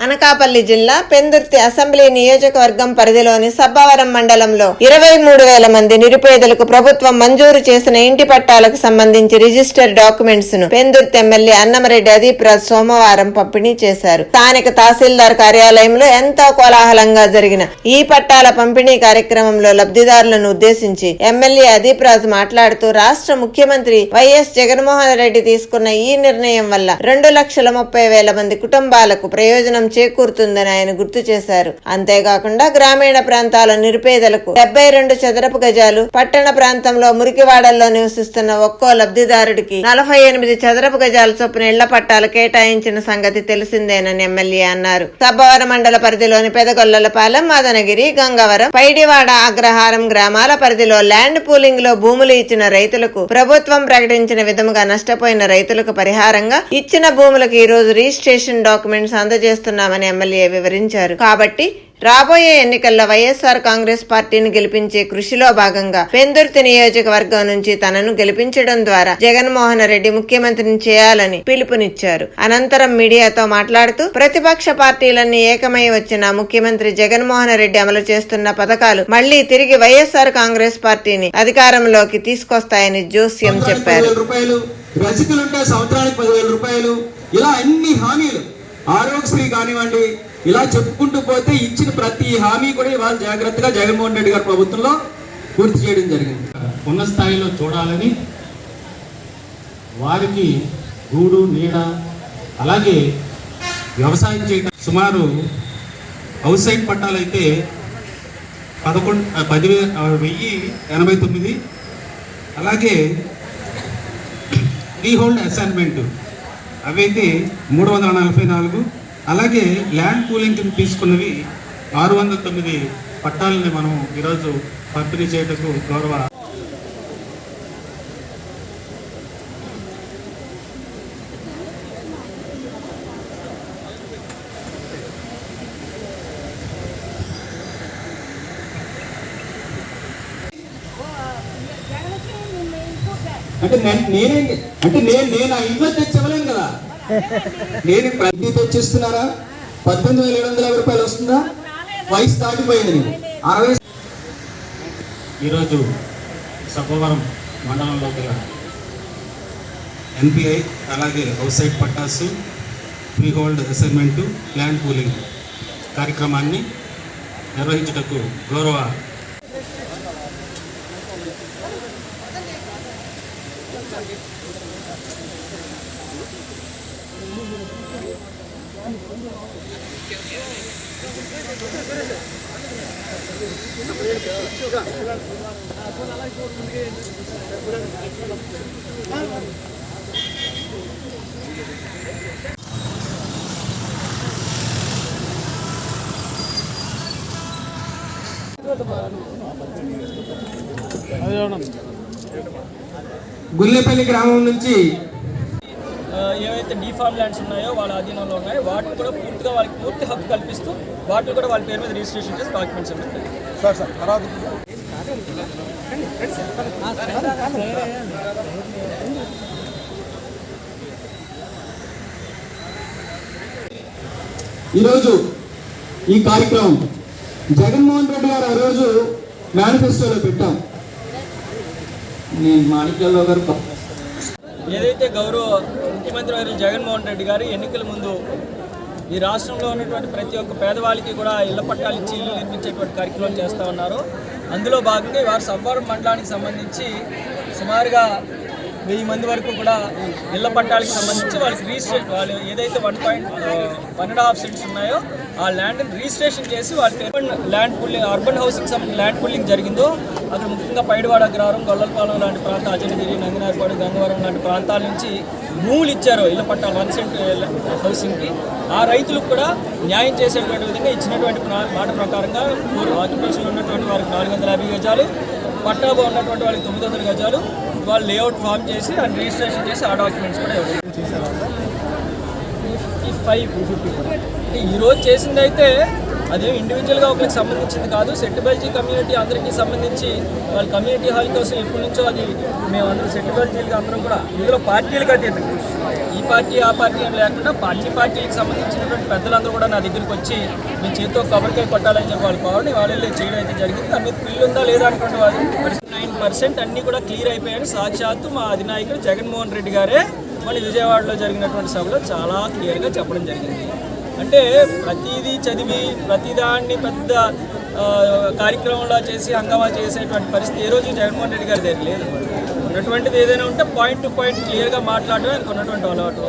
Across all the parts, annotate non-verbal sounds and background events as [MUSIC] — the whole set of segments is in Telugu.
అనకాపల్లి జిల్లా పెందుర్తి అసెంబ్లీ నియోజకవర్గం పరిధిలోని సబ్బవరం మండలంలో ఇరవై మూడు వేల మంది నిరుపేదలకు ప్రభుత్వం మంజూరు చేసిన ఇంటి పట్టాలకు సంబంధించి రిజిస్టర్ డాక్యుమెంట్స్ను పెందుర్తి ఎమ్మెల్యే అన్నమరెడ్డి అదీప్ రాజ్ సోమవారం పంపిణీ చేశారు. స్థానిక తహసీల్దార్ కార్యాలయంలో ఎంతో కోలాహలంగా జరిగిన ఈ పట్టాల పంపిణీ కార్యక్రమంలో లబ్ధిదారులను ఉద్దేశించి ఎమ్మెల్యే అదీప్ రాజ్ మాట్లాడుతూ రాష్ట్ర ముఖ్యమంత్రి వైఎస్ జగన్మోహన్ రెడ్డి తీసుకున్న ఈ నిర్ణయం వల్ల రెండు లక్షల ముప్పై వేల మంది కుటుంబాలకు ప్రయోజనం చేకూరుతుందని ఆయన గుర్తు చేశారు. అంతేకాకుండా గ్రామీణ ప్రాంతాల నిరుపేదలకు డెబ్బై రెండు చదరపు గజాలు పట్టణ ప్రాంతంలో మురికివాడల్లో నివసిస్తున్న ఒక్కో లబ్ధిదారుడికి నలభై ఎనిమిది చదరపు గజాల చొప్పున ఇళ్ళ పట్టాలు కేటాయించిన సంగతి తెలిసిందేనని ఎమ్మెల్యే అన్నారు. సబ్బవరం మండల పరిధిలోని పెదగొల్లలపాలెం మదనగిరి గంగవరం పైడివాడ అగ్రహారం గ్రామాల పరిధిలో ల్యాండ్ పూలింగ్లో భూములు ఇచ్చిన రైతులకు ప్రభుత్వం ప్రకటించిన విధముగా నష్టపోయిన రైతులకు పరిహారంగా ఇచ్చిన భూములకు ఈ రోజు రిజిస్ట్రేషన్ డాక్యుమెంట్స్ అందజేస్తున్న చేస్తున్నామని ఎమ్మెల్యే వివరించారు. కాబట్టి రాబోయే ఎన్నికల్లో వైఎస్ఆర్ కాంగ్రెస్ పార్టీని గెలిపించే కృషిలో భాగంగా పెందుర్తి నియోజకవర్గం నుంచి తనను గెలిపించడం ద్వారా జగన్మోహన్ రెడ్డి ముఖ్యమంత్రిని చేయాలని పిలుపునిచ్చారు. అనంతరం మీడియాతో మాట్లాడుతూ ప్రతిపక్ష పార్టీలన్నీ ఏకమై వచ్చిన ముఖ్యమంత్రి జగన్మోహన్ రెడ్డి అమలు చేస్తున్న పథకాలు మళ్ళీ తిరిగి వైఎస్ఆర్ కాంగ్రెస్ పార్టీని అధికారంలోకి తీసుకొస్తాయని జోస్యం చెప్పారు. రూపాయలు రూపాయలు ఇలా అన్ని హామీలు? ఆరోగ్యశ్రీ కానివ్వండి ఇలా చెప్పుకుంటూ పోతే ఇచ్చిన ప్రతి హామీ కూడా ఇవాళ జాగ్రత్తగా జగన్మోహన్ రెడ్డి గారి ప్రభుత్వంలో పూర్తి చేయడం జరిగింది. ఉన్న స్థాయిలో చూడాలని వారికి గూడు నీడ అలాగే వ్యవసాయం చేయడం సుమారు హౌస్ సైడ్ పట్టాలైతే పదకొండు పదివేల వెయ్యి ఎనభై తొమ్మిది అలాగే ఫ్రీ హోల్డ్ అసైన్మెంట్. అవైతే మూడు వందల నలభై నాలుగు. అలాగే ల్యాండ్ పూలింగ్ తీసుకున్నవి ఆరు వందల తొమ్మిది పట్టాలని మనం ఈరోజు పంపిణీ చేయటకు గౌరవ అంటే నేను నేనే అంటే నేను నేను ఆ ఇంట్లో నేను ప్రతి తెచ్చిస్తున్నారా పద్దెనిమిది వేల ఏడు వందల యాభై రూపాయలు వస్తుందా? వయసు దాటిపోయింది అరవై ఈరోజు సభవరం మండలంలో గల ఎన్పిఐ అలాగే house side పట్టాసు free hold assignment land pooling కార్యక్రమాన్ని నిర్వహించుటకు గౌరవ గుల్లెపల్లి గ్రామం నుంచి ఏవైతే డీఫార్మ్ ల్యాండ్స్ ఉన్నాయో వాళ్ళ ఆధీనంలో ఉన్నాయో వాటిని కూడా పూర్తిగా వాళ్ళకి పూర్తి హక్కు కల్పిస్తూ వాటిని కూడా వాళ్ళ పేరు మీద రిజిస్ట్రేషన్ చేసి డాక్యుమెంట్స్ ఇవ్వాలి ఈరోజు ఈ కార్యక్రమం జగన్మోహన్ రెడ్డి గారు ఆ రోజు మేనిఫెస్టోలో పెట్టాం. నేను మాణిక్యాలరావు గారు ఏదైతే గౌరవ ముఖ్యమంత్రి వారి జగన్మోహన్ రెడ్డి గారు ఎన్నికల ముందు ఈ రాష్ట్రంలో ఉన్నటువంటి ప్రతి ఒక్క పేదవాళ్ళకి కూడా ఇళ్ళ పట్టాలు ఇచ్చి ఇల్లు నిర్మించేటువంటి కార్యక్రమం చేస్తూ ఉన్నారు. అందులో భాగంగా వారు సవ్వరం మండలానికి సంబంధించి సుమారుగా వెయ్యి మంది వరకు కూడా ఇళ్ళ పట్టాలకు సంబంధించి వాళ్ళకి రిజిస్ట్రేషన్ వాళ్ళు ఏదైతే one point one and half cents ఉన్నాయో ఆ ల్యాండ్ని రిజిస్ట్రేషన్ చేసి వాళ్ళకి urban land pulling urban housing సంబంధించిన ల్యాండ్ పుల్లింగ్ జరిగిందో అక్కడ ముఖ్యంగా పైడివాడ అగ్రహారం గొల్లపాలెం లాంటి ప్రాంతాలు అజనగిరి నందినారిపాడు గంగవరం లాంటి ప్రాంతాల నుంచి భూములు ఇచ్చారు ఇళ్ళ పట్టాలు వన్ సెంట్ హౌసింగ్కి. ఆ రైతులకు కూడా న్యాయం చేసేటువంటి విధంగా ఇచ్చినటువంటి ప్రా- మాట ప్రకారంగా ఆక్యుపేషన్ ఉన్నటువంటి వారికి నాలుగు వందల యాభై గజాలు పట్టాబో ఉన్నటువంటి వాళ్ళకి తొమ్మిది వందల గజాలు వాళ్ళు లేఅవుట్ ఫామ్ చేసి అండ్ రిజిస్ట్రేషన్ చేసి ఆ డాక్యుమెంట్స్ కూడా ఇవ్వడం. ఫిఫ్టీ ఫైవ్ అంటే ఈరోజు చేసింది అయితే అదేం ఇండివిజువల్గా ఒకరికి సంబంధించింది కాదు సెట్టిబల్జీ కమ్యూనిటీ అందరికీ సంబంధించి వాళ్ళ కమ్యూనిటీ హాల్ కోసం ఎప్పటి నుంచో అది మేము అందరూ సెట్టిబల్జీలుగా అందరం కూడా ఇందులో పార్టీలకు అతీతంగా ఈ పార్టీ ఆ పార్టీ అని లేకుండా పార్టీ పార్టీలకు సంబంధించినటువంటి పెద్దలందరూ కూడా నా దగ్గరికి వచ్చి మీ చేతితో కొబ్బరికాయ కొట్టాలని చెప్పి వాళ్ళు కావాలని వాళ్ళు చేయడం అయితే జరిగింది. దాని మీద పిల్లు ఉందా లేదా అనుకుంటే వాళ్ళు పర్సెంట్ అన్నీ కూడా క్లియర్ అయిపోయాయని సాక్షాత్తు మా అధినాయకుడు జగన్మోహన్ రెడ్డి గారే మళ్ళీ విజయవాడలో జరిగినటువంటి సభలో చాలా క్లియర్గా చెప్పడం జరిగింది. అంటే ప్రతిదీ చదివి ప్రతిదాన్ని పెద్ద కార్యక్రమంలో చేసి హంగామా చేసేటువంటి పరిస్థితి ఏ రోజు జగన్మోహన్ రెడ్డి గారి దగ్గర లేదు. ఉన్నటువంటిది ఏదైనా ఉంటే పాయింట్ టు పాయింట్ క్లియర్గా మాట్లాడడం ఆయనకు ఉన్నటువంటి అలవాటు.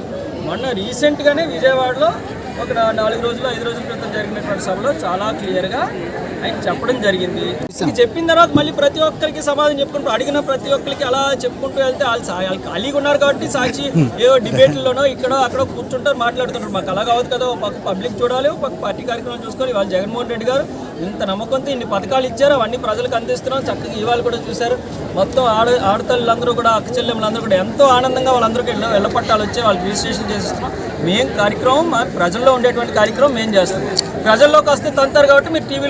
మొన్న రీసెంట్గానే విజయవాడలో ఒక నాలుగు రోజులు ఐదు రోజుల క్రితం జరిగినటువంటి సభలో చాలా క్లియర్గా ఆయన చెప్పడం జరిగింది. చెప్పిన తర్వాత మళ్ళీ ప్రతి ఒక్కరికి సమాధానం చెప్పుకుంటూ అడిగిన ప్రతి ఒక్కరికి అలా చెప్పుకుంటూ వెళ్తే వాళ్ళు ఖాళీగా ఉన్నారు కాబట్టి సాక్షి [LAUGHS] ఏవో డిబేట్లలోనో ఇక్కడ అక్కడ కూర్చుంటారు మాట్లాడుతుంటారు. మాకు అలా కావద్దు కదా ఒక పక్క పబ్లిక్ చూడాలి ఒక పక్క పార్టీ కార్యక్రమం చూసుకొని వాళ్ళు జగన్మోహన్ రెడ్డి గారు ఇంత నమ్మకంతో ఇన్ని పథకాలు ఇచ్చారు అవన్నీ ప్రజలకు అందిస్తున్నాం. చక్కగా ఇవాళ కూడా చూశారు. మొత్తం ఆడ ఆడతల్లందరూ కూడా అక్క చెల్లెములందరూ కూడా ఎంతో ఆనందంగా వాళ్ళందరికీ ఇళ్ళ ఇళ్ళ వచ్చి వాళ్ళు రిజిస్ట్రేషన్ చేసిస్తున్నాం. మేము కార్యక్రమం మా ప్రజల్లో ఉండేటువంటి కార్యక్రమం మేము చేస్తాం ప్రజల్లోకి వస్తే తంతారు కాబట్టి మీరు టీవీలో